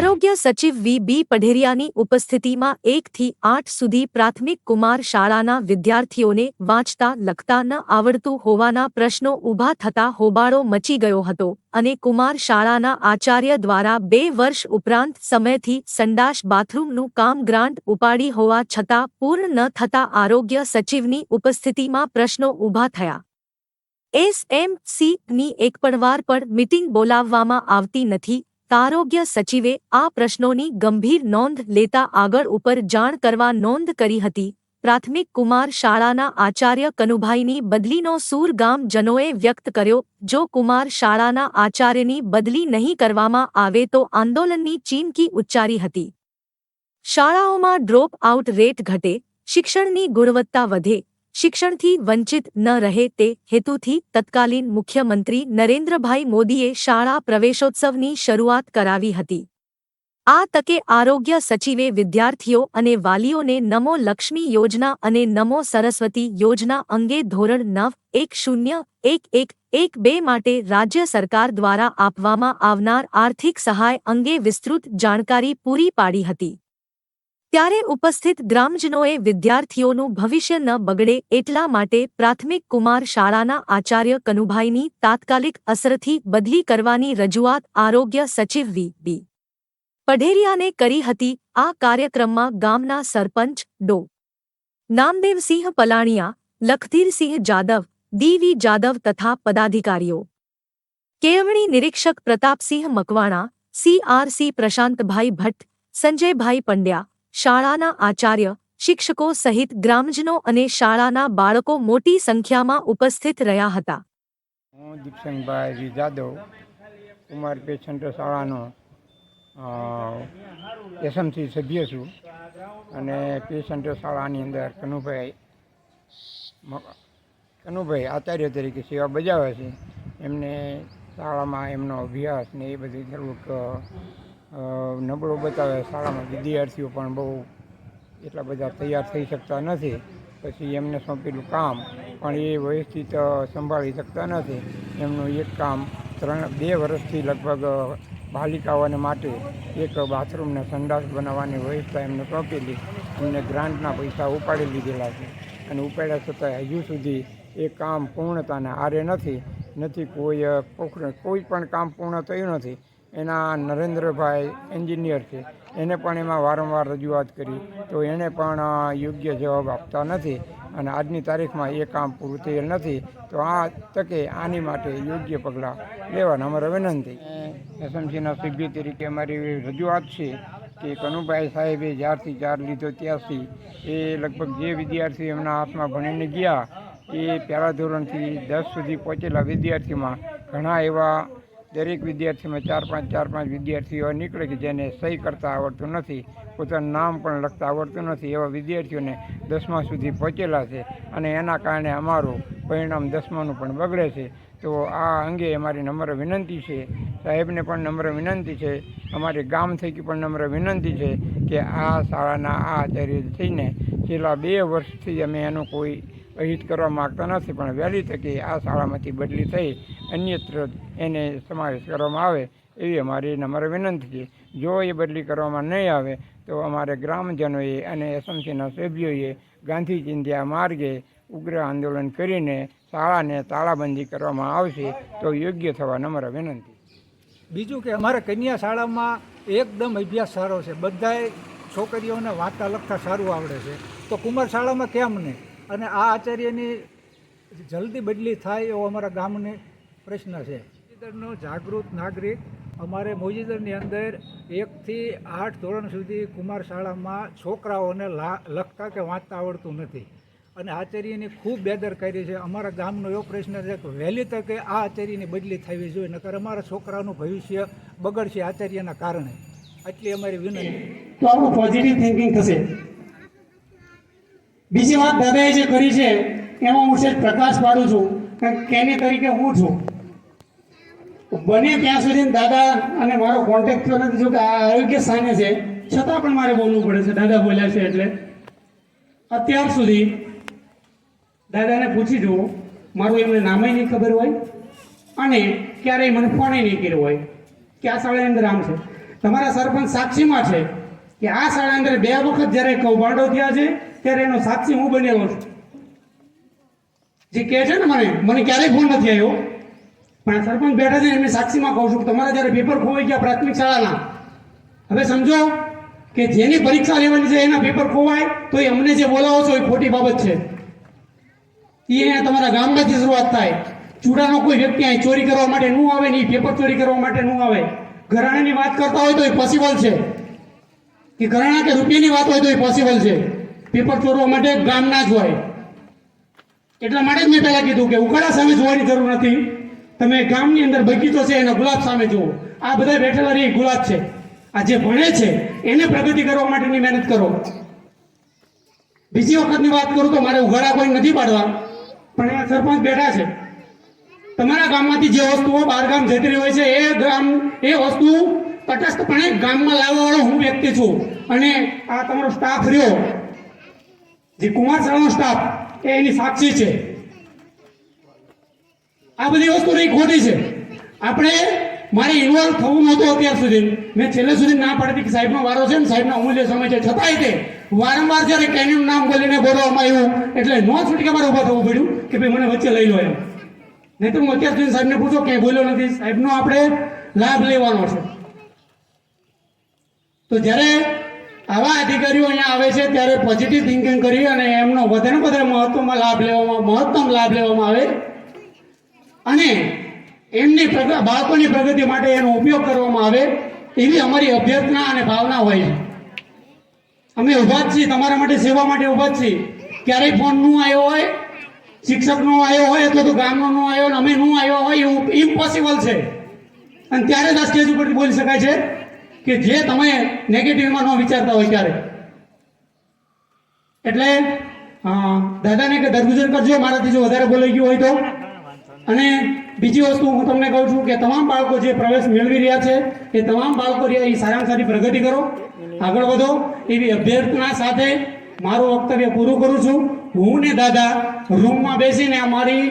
આરોગ્ય સચિવ વી. બી. પઢેરિયાની ઉપસ્થિતિમાં એકથી આઠ સુધી પ્રાથમિક કુમાર શાળાના વિદ્યાર્થીઓને વાંચતા, લખતા ન આવડતું હોવાના પ્રશ્નો ઊભા થતા હોબાળો મચી ગયો હતો અને કુમાર શાળાના આચાર્ય દ્વારા બે વર્ષ ઉપરાંત સમયથી સંડાસ બાથરૂમનું કામ ગ્રાન્ટ ઉપાડી હોવા છતાં પૂર્ણ ન થતા આરોગ્ય સચિવની ઉપસ્થિતિમાં પ્રશ્નો ઊભા થયા. એસએમસીની એક પણ વાર પણ મિટિંગ બોલાવવામાં આવતી નથી આરોગ્ય સચિવે આ પ્રશ્નોની ગંભીર નોંધ લેતા આગળ ઉપર જાણ કરવા નોંધ કરી હતી. પ્રાથમિક કુમાર શાળાના આચાર્ય કનુભાઈની બદલીનો સૂર ગામજનોએ વ્યક્ત કર્યો, જો કુમાર શાળાના આચાર્યની બદલી નહીં કરવામાં આવે તો આંદોલનની ચીમકી ઉચ્ચારી હતી. શાળાઓમાં ડ્રોપ આઉટ રેટ ઘટે, શિક્ષણની ગુણવત્તા વધે શિક્ષણથી વંચિત ન રહે તે હેતુથી તત્કાલીન મુખ્યમંત્રી નરેન્દ્રભાઈ મોદીએ શાળા પ્રવેશોત્સવની શરૂઆત કરાવી હતી. આ તકે આરોગ્ય સચિવે વિદ્યાર્થીઓ અને વાલીઓને નમો લક્ષ્મી યોજના અને નમો સરસ્વતી યોજના અંગે ધોરણ નવ, એક શૂન્ય, એક એક એક બે માટે રાજ્ય સરકાર દ્વારા આપવામાં આવનાર આર્થિક સહાય અંગે વિસ્તૃત જાણકારી પૂરી પાડી હતી. ત્યારે ઉપસ્થિત ગ્રામજનોએ વિદ્યાર્થીઓનું ભવિષ્ય ન બગડે એટલા માટે પ્રાથમિક કુમાર શાળાના આચાર્ય કનુભાઈની તાત્કાલિક અસરથી બદલી કરવાની રજૂઆત આરોગ્ય સચિવ વી. બી. પઢેરિયાને કરી હતી. આ કાર્યક્રમમાં ગામના સરપંચ ડો. નામદેવસિંહ પલાણિયા, લખધીરસિંહ જાદવ ડીવી જાદવ તથા પદાધિકારીઓ. કેળવણી નિરીક્ષક પ્રતાપસિંહ મકવાણા સીઆરસી પ્રશાંતભાઈ ભટ્ટ, સંજયભાઈ પંડ્યા શાળાના આચાર્ય, શિક્ષકો સહિત ગ્રામજનો અને શાળાના બાળકો મોટી સંખ્યામાં ઉપસ્થિત રહ્યા હતા. હું દીપસિંહભાઈ જાદવ કુમાર પેશન્ટ શાળાનો એસએમસી સભ્ય છું. અને પેશન્ટ શાળાની અંદર કનુભાઈ કનુભાઈ આચાર્ય તરીકે સેવા બજાવે છે. એમને શાળામાં એમનો અભ્યાસ ને એ બધી થોડુંક નબળો બતાવે શાળામાં વિદ્યાર્થીઓ પણ બહુ એટલા બધા તૈયાર થઈ શકતા નથી. પછી એમને સોંપેલું કામ, પણ એ વ્યવસ્થિત સંભાળી શકતા નથી. એમનું એક કામ ત્રણ, બે વર્ષથી લગભગ બાલિકાઓને માટે એક બાથરૂમને સંડાસ બનાવવાની વ્યવસ્થા એમને સોંપેલી. એમને ગ્રાન્ટના પૈસા ઉપાડી લીધેલા છે. અને ઉપાડ્યા છતાં હજુ સુધી એ કામ પૂર્ણતાને આરે નથી. નથી કોઈ કોઈ પણ કામ પૂર્ણ થયું નથી. એના નરેન્દ્રભાઈ એન્જિનિયર છે. એને પણ એમાં વારંવાર રજૂઆત કરી. તો એણે પણ યોગ્ય જવાબ આપતા નથી અને આજની તારીખમાં એ કામ પૂરું થયેલ નથી. તો આ તકે આની માટે યોગ્ય પગલાં લેવાના અમારે વિનંતી. એસએમસીના સભ્ય તરીકે અમારી રજૂઆત છે કે કનુભાઈ સાહેબે જ્યારથી ચાર લીધો ત્યારથી એ લગભગ જે વિદ્યાર્થી એમના હાથમાં ભણીને ગયા, એ પહેલા ધોરણથી દસ સુધી પહોંચેલા વિદ્યાર્થીમાં ઘણા એવા દરેક વિદ્યાર્થીમાં ચાર પાંચ ચાર પાંચ વિદ્યાર્થીઓ નીકળે કે જેને સહી કરતા આવડતું નથી, પોતાનું નામ પણ લખતા આવડતું નથી, એવા વિદ્યાર્થીઓને દસમા સુધી પહોંચેલા છે અને એના કારણે અમારું પરિણામ દસમાનું પણ બગડે છે. તો આ અંગે અમારી નમ્ર વિનંતી છે. સાહેબને પણ નમ્ર વિનંતી છે. અમારે ગામ થકી પણ નમ્ર વિનંતી છે કે આ શાળાના આ આચાર્ય થઈને છેલ્લા બે વર્ષથી અમે એનું કોઈ અહિત કરવા માગતા નથી, પણ વહેલી તકે આ શાળામાંથી બદલી થઈ અન્યત્ર એને સમાવેશ કરવામાં આવે એવી અમારી નમ્ર વિનંતી છે. જો એ બદલી કરવામાં નહીં આવે, તો અમારે ગ્રામજનોએ અને એસએમસીના સભ્યોએ ગાંધી ચિંધ્યા માર્ગે ઉગ્ર આંદોલન કરીને શાળાને તાળાબંધી કરવામાં આવશે, તો યોગ્ય થવા નમ્ર વિનંતી બીજું કે અમારા કન્યા શાળામાં એકદમ અભ્યાસ સારો છે. બધાએ છોકરીઓને વાંચતા લખતા સારું આવડે છે. તો કુમાર શાળામાં કેમ નહીં? અને આ આચાર્યની જલ્દી બદલી થાય એવો અમારા ગામને પ્રશ્ન છે. મોજીદરનો જાગૃત નાગરિક અમારે મોજીદરની અંદર એકથી આઠ ધોરણ સુધી કુમાર શાળામાં છોકરાઓને લખતા કે વાંચતા આવડતું નથી. અને આચાર્યની ખૂબ બેદરકારી છે. અમારા ગામનો એવો પ્રશ્ન છે કે વહેલી તકે આ આચાર્યની બદલી થવી જોઈએ, નકર અમારા છોકરાનું ભવિષ્ય બગડશે આચાર્યના કારણે. આટલી અમારી વિનંતી. તો આપણું પોઝિટિવ થિંકિંગ થશે. બીજી વાત દાદાએ જે કરી છે, એમાં હું છે પ્રકાશ પાડું છું કે કેની તરીકે હું છું. બને ત્યાં સુધી દાદા અને મારો કોન્ટેક્ટ થયો નથી, જો કે આ આરોગ્ય સામે છે, છતાં પણ મારે બોલવું પડે છે. દાદા બોલ્યા છે એટલે. અત્યાર સુધી દાદાને પૂછી જુઓ, મારું એમને નામે નહીં ખબર હોય અને ક્યારેય મને ફોને નહીં કર્યો હોય. કે આ શાળાની અંદર આમ છે. તમારા સરપંચ સાક્ષીમાં છે કે આ શાળા અંદર બે વખત જ્યારે કૌભાંડો થયા છે ત્યારે એનો સાક્ષી હું બનેલો છું. જે કહે છે ને મને મને ક્યારેય ફોન નથી આવ્યો. પણ સરપંચ બેઠા છે એમની સાક્ષીમાં કહું છું તમારે જ્યારે પેપર ખોવાઈ ગયા પ્રાથમિક શાળાના, હવે સમજો કે જેની પરીક્ષા લેવાની છે એના પેપર ખોવાય તો એ અમને જે બોલાવો છો એ ખોટી બાબત છે. એ તમારા ગામમાંથી શરૂઆત થાય. ચૂડાનો કોઈ વ્યક્તિ અહીં ચોરી કરવા માટે ન આવે ને પેપર ચોરી કરવા માટે ન આવે. ઘરાણાની વાત કરતા હોય તો એ પોસિબલ છે. કે ઘરાણા કે રૂપિયાની વાત હોય તો એ પોસિબલ છે. પેપર ચોરવા માટે ગામના જ હોય. એટલા માટે જ મેં પહેલા કીધું કે ઉકાળા સામે જોવાની જરૂર નથી. તમે ગામની અંદર બગીચો છે, એના ગુલાબ સામે જુઓ. આ બધા બેઠેલા રહી ગુલાબ છે. આ જે ભણે છે, એને પ્રગતિ કરવા માટેની મહેનત કરો. બીજી વખતની વાત કરું તો મારે ઉઘાડા કોઈ નથી પાડવા, પણ અહીંયા સરપંચ બેઠા છે. તમારા ગામમાંથી જે વસ્તુઓ બહાર ગામ જતી રહી હોય છે, એ ગામ, એ વસ્તુ તટસ્થપણે ગામમાં લાવવાવાળો હું વ્યક્તિ છું. અને આ તમારો સ્ટાફ રહ્યો. જે કુમાર શાળાનો સ્ટાફ એ એની સાક્ષી છે. આ બધી વસ્તુ રહી ખોટી છે. આપણે મારે ઇન્વોલ્વ થવું નહોતું અત્યાર સુધી. મેં છેલ્લે સુધી ના પાડતી કે સાહેબનો વારો છે ને, સાહેબનો અમૂલ્ય સમય છે. છતાંય તે વારંવાર જ્યારે કેન્યનું નામ બોલીને બોલવામાં આવ્યું, એટલે નો છૂટકે મારે ઊભા થવું પડ્યું કે ભાઈ મને વચ્ચે લઈ લો એમ. નહીં તો હું અત્યાર સુધી સાહેબને પૂછો, ક્યાંય બોલ્યો નથી? સાહેબનો આપણે લાભ લેવાનો છે. તો જ્યારે આવા અધિકારીઓ અહીંયા આવે છે ત્યારે પોઝિટિવ થિંકિંગ કરી અને એમનો વધારે વધારે મહત્વમાં લાભ લેવામાં, મહત્તમ લાભ લેવામાં આવે. અને એમની બાળકોની પ્રગતિ માટે એનો ઉપયોગ કરવામાં આવે એવી અમારી અભ્યર્થના અને ભાવના હોય છે. અમે ઊભા જ છીએ, તમારા માટે સેવા માટે ઊભા જ છીએ. ક્યારેય ફોનનું આવ્યો હોય શિક્ષકનો આવ્યો હોય અથવા તો ગામનો નો આવ્યો અને અમે નું આવ્યો હોય, એવું ઇમ્પોસિબલ છે. અને ત્યારે જ આ સ્ટેજ ઉપરથી બોલી શકાય છે. કે જે તમે નેગેટિવમાં ન વિચારતા હોય ત્યારે. એટલે દાદાને કે દરગુજર કરજો, મારાથી જો વધારે બોલાઈ ગયું હોય તો. અને બીજી વસ્તુ હું તમને કહું છું કે તમામ બાળકો જે પ્રવેશ મેળવી રહ્યા છે, એ તમામ બાળકો રહ્યા એ સારામાં સારી પ્રગતિ કરો, આગળ વધો. એવી અભ્યર્થના સાથે મારું વક્તવ્ય પૂરું કરું છું. હું ને દાદા રૂમમાં બેસીને અમારી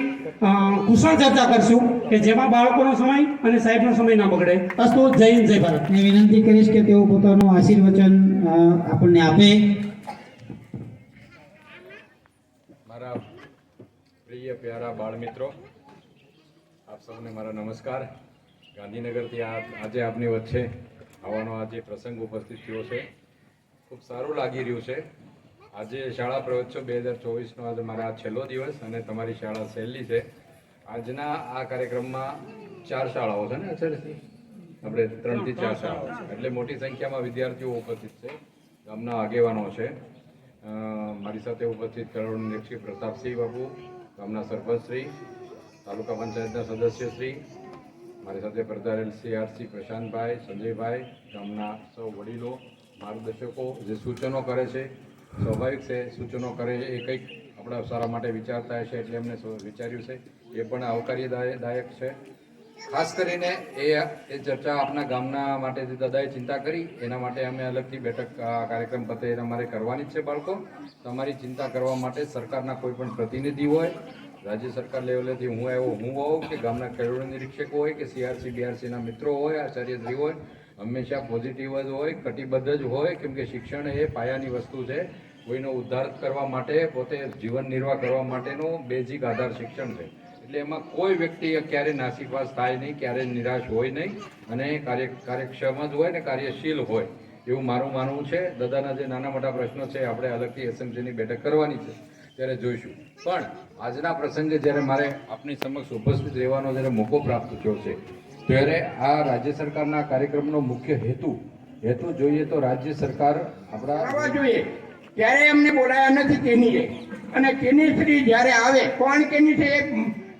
કુશળ ચર્ચા કરશું કે જેમાં બાળકોનો સમય અને સાહેબનો સમય ના બગડે. અસ્તુ જય હિન્દ જય ભારત. મેં વિનંતી કરીશ કે તેઓ પોતાનું આશીર્વચન આપણને આપે. મારા પ્રિય પ્યારા બાળ મિત્રો આપ સૌને મારા નમસ્કાર. ગાંધીનગરથી આજે આપની વચ્ચે આવવાનો આજે પ્રસંગ ઉપસ્થિત થયો છે ખૂબ સારું લાગી રહ્યું છે. આજે શાળા પ્રવેશોત્સવ બે હજાર ચોવીસનો આજે મારા છેલ્લો દિવસ અને તમારી શાળા સહેલી છે. આજના આ કાર્યક્રમમાં ચાર શાળાઓ છે ને અત્યારે આપણે ત્રણથી ચાર શાળાઓ છે. એટલે મોટી સંખ્યામાં વિદ્યાર્થીઓ ઉપસ્થિત છે. ગામના આગેવાનો છે. મારી સાથે ઉપસ્થિત કરોડ નિરીક્ષક પ્રતાપસિંહ બાબુ ગામના સરપંચશ્રી તાલુકા પંચાયતના સદસ્યશ્રી મારી સાથે પધારેલ સીઆરસી પ્રશાંતભાઈ સંજયભાઈ ગામના સૌ વડીલો માર્ગદર્શકો જે સૂચનો કરે છે. સ્વાભાવિક છે, સૂચનો કરે એ કંઈક આપણા સારા માટે વિચારતા હશે એટલે એમને વિચાર્યું છે. એ પણ આવકાર્યદાયક છે. ખાસ કરીને એ એ ચર્ચા આપણા ગામના માટે જે દાદાએ ચિંતા કરી, એના માટે અમે અલગથી બેઠક કાર્યક્રમ પતે એના મારે કરવાની જ છે બાળકો. તમારી ચિંતા કરવા માટે સરકારના કોઈ પણ પ્રતિનિધિ હોય, રાજ્ય સરકાર લેવલેથી હું આવ્યો, હું હોઉં કે ગામના ખેડૂત નિરીક્ષકો હોય કે સીઆરસી બીઆરસીના મિત્રો હોય, આચાર્યશ્રી હોય હંમેશા પોઝિટિવ જ હોય, કટિબદ્ધ જ હોય, કેમ કે શિક્ષણ એ પાયાની વસ્તુ છે. કોઈનો ઉદ્ધાર કરવા માટે, પોતે જીવન નિર્વાહ કરવા માટેનો બેઝિક આધાર શિક્ષણ છે. એટલે એમાં કોઈ વ્યક્તિ ક્યારે નાસીપાસ થાય નહીં, ક્યારે નિરાશ હોય નહીં, અને કાર્ય, કાર્યક્ષમ જ હોય ને કાર્યશીલ હોય. એવું મારું માનવું છે. દાદાના જે નાના મોટા પ્રશ્નો છે, આપણે અલગથી એસએમસીની બેઠક કરવાની છે, ત્યારે જોઈશું. પણ આજના પ્રસંગે જ્યારે મારે આપની સમક્ષ ઉપસ્થિત રહેવાનો જ્યારે મોકો પ્રાપ્ત થયો છે ત્યારે આ રાજ્ય સરકારના કાર્યક્રમનો મુખ્ય હેતુ હેતુ જોઈએ તો રાજ્ય સરકાર આપણા જોઈએ. ત્યારે એમને બોલાયા નથી કેનીએ. અને કેની શ્રી જ્યારે આવે, કોણ કેની છે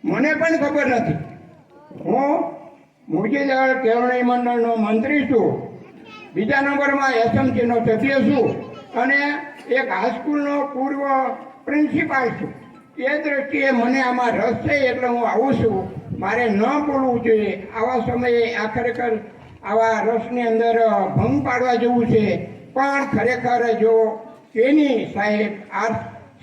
મને પણ ખબર નથી. હું મુરજીદળ કેવણી મંડળનો મંત્રી છું. બીજા નંબરમાં એસએમસીનો સભ્ય છું. અને એક હાઈસ્કૂલનો પૂર્વ પ્રિન્સિપાલ છું. એ દ્રષ્ટિએ મને આમાં રસ છે એટલે હું આવું છું. મારે ન બોલવું જોઈએ. આવા સમયે આ ખરેખર આવા રસની અંદર ભંગ પાડવા જેવું છે. પણ ખરેખર જો એની સાહેબ, આર,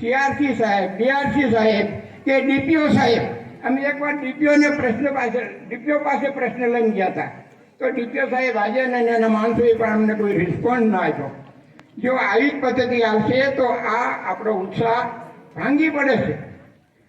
સીઆરસી સાહેબ, બીઆરસી સાહેબ કે ડીપીઓ સાહેબ, અમે એકવાર ડીપીઓને પ્રશ્ન પાસે, ડીપીઓ પાસે પ્રશ્ન લઈને ગયા હતા. તો ડીપીઓ સાહેબ આજે ને એના માણસોએ પણ અમને કોઈ રિસ્પોન્સ ના આપ્યો. જો આવી જ પદ્ધતિ આવશે, તો આ આપણો ઉત્સાહ ભાંગી પડે છે.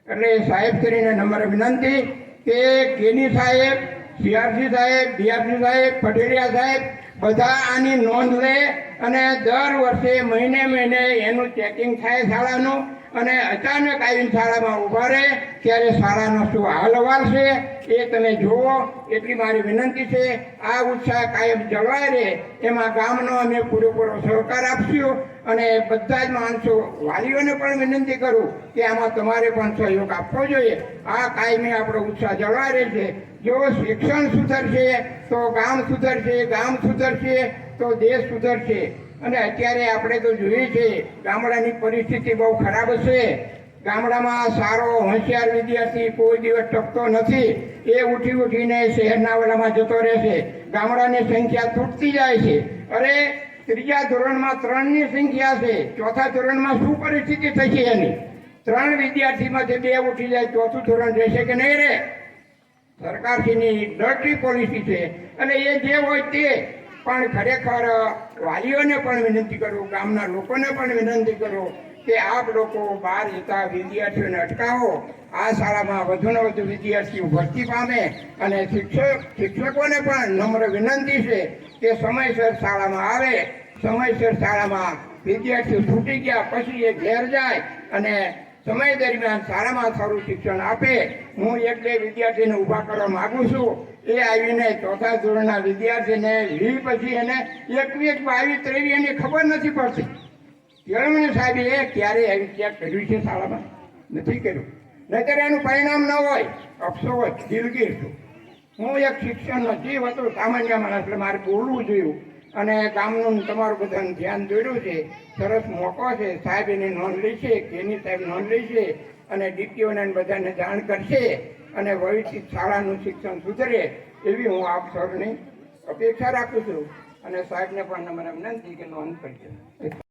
એટલે સાહેબ કરીને નંબર વિનંતી કે કેની સાહેબ, સીઆરસી સાહેબ, ડીઆરસી સાહેબ, પટેલિયા સાહેબ, બધા આની નોંધ લે અને દર વર્ષે મહિને મહિને એનું ચેકિંગ થાય શાળાનું. અને અચાનક આવીને શાળામાં ઊભા રહે, ત્યારે શાળાનો શું હાલ હવાલ છે, એ તમે જુઓ. એટલી મારી વિનંતી છે, આ ઉત્સાહ કાયમ જળવાય રહે, એમાં ગામનો અમે પૂરેપૂરો સહકાર આપશું. અને બધા જ માણસો, વાલીઓને પણ વિનંતી કરું કે આમાં તમારે પણ સહયોગ આપવો જોઈએ. આ કાયમી આપણો ઉત્સાહ જળવાય રહેશે જો શિક્ષણ સુધરશે, તો ગામ સુધરશે ગામ સુધરશે, તો દેશ સુધરશે. અને અત્યારે આપણે તો જોઈએ છે, ગામડાની પરિસ્થિતિ બહુ ખરાબ છે. ગામડામાં સારો હોશિયાર વિદ્યાર્થી કોઈ દિવસ ટકતો નથી. એ ઉઠી ઉઠીને શહેરના ઓલામાં જતો રહેશે ગામડાની સંખ્યા તૂટતી જાય છે. અરે, ત્રીજા ધોરણમાં ત્રણની સંખ્યા છે. ચોથા ધોરણમાં શું પરિસ્થિતિ થશે એની? ત્રણ વિદ્યાર્થીમાંથી બે ઉઠી જાય, ચોથું ધોરણ રહેશે કે નહીં રહે સરકારશ્રીની ડર્ટી પોલિસી છે. અને એ જે હોય તે પણ ખરેખર વાલીઓને પણ વિનંતી કરું, ગામના લોકોને પણ વિનંતી કરું કે આપ લોકો બહાર જતા વિદ્યાર્થીઓને અટકાવો. આ શાળામાં વધુને વધુ વિદ્યાર્થીઓ ભરતી પામે અને શિક્ષક, શિક્ષકોને પણ નમ્ર વિનંતી છે કે સમયસર શાળામાં આવે. સમયસર શાળામાં વિદ્યાર્થીઓ છૂટી ગયા, પછી એ ઘેર જાય અને સમય દરમિયાન સારામાં સારું શિક્ષણ આપે. હું એક બે વિદ્યાર્થીને ઊભા કરવા માગું છું. એ આવીને ચોથા ધોરણના વિદ્યાર્થીને લીધી પછી એને એકવીસ બાવીસ ત્રેવીસ એની ખબર નથી પડતી. કેળવણી સાહેબ એ ક્યારે આવી ચેક કર્યું છે શાળામાં? નથી કર્યું. નહીતર એનું પરિણામ ન હોય, અફસોસ, દિલગીર છું. હું એક શિક્ષણનો જીવ હતો, સામાન્ય માણસ, એટલે મારે બોલવું જોયું અને ગામનું તમારું બધાનું ધ્યાન દોર્યું છે. સરસ મોકો છે. સાહેબ એની નોંધ લેશે કેની સાહેબ નોંધ લેશે અને ડીપીઓને બધાને જાણ કરશે અને ભવિષ્ય શાળાનું શિક્ષણ સુધરે એવી હું આપ સૌની અપેક્ષા રાખું છું. અને સાહેબને પણ મને વિનંતી કે નોંધ કરશે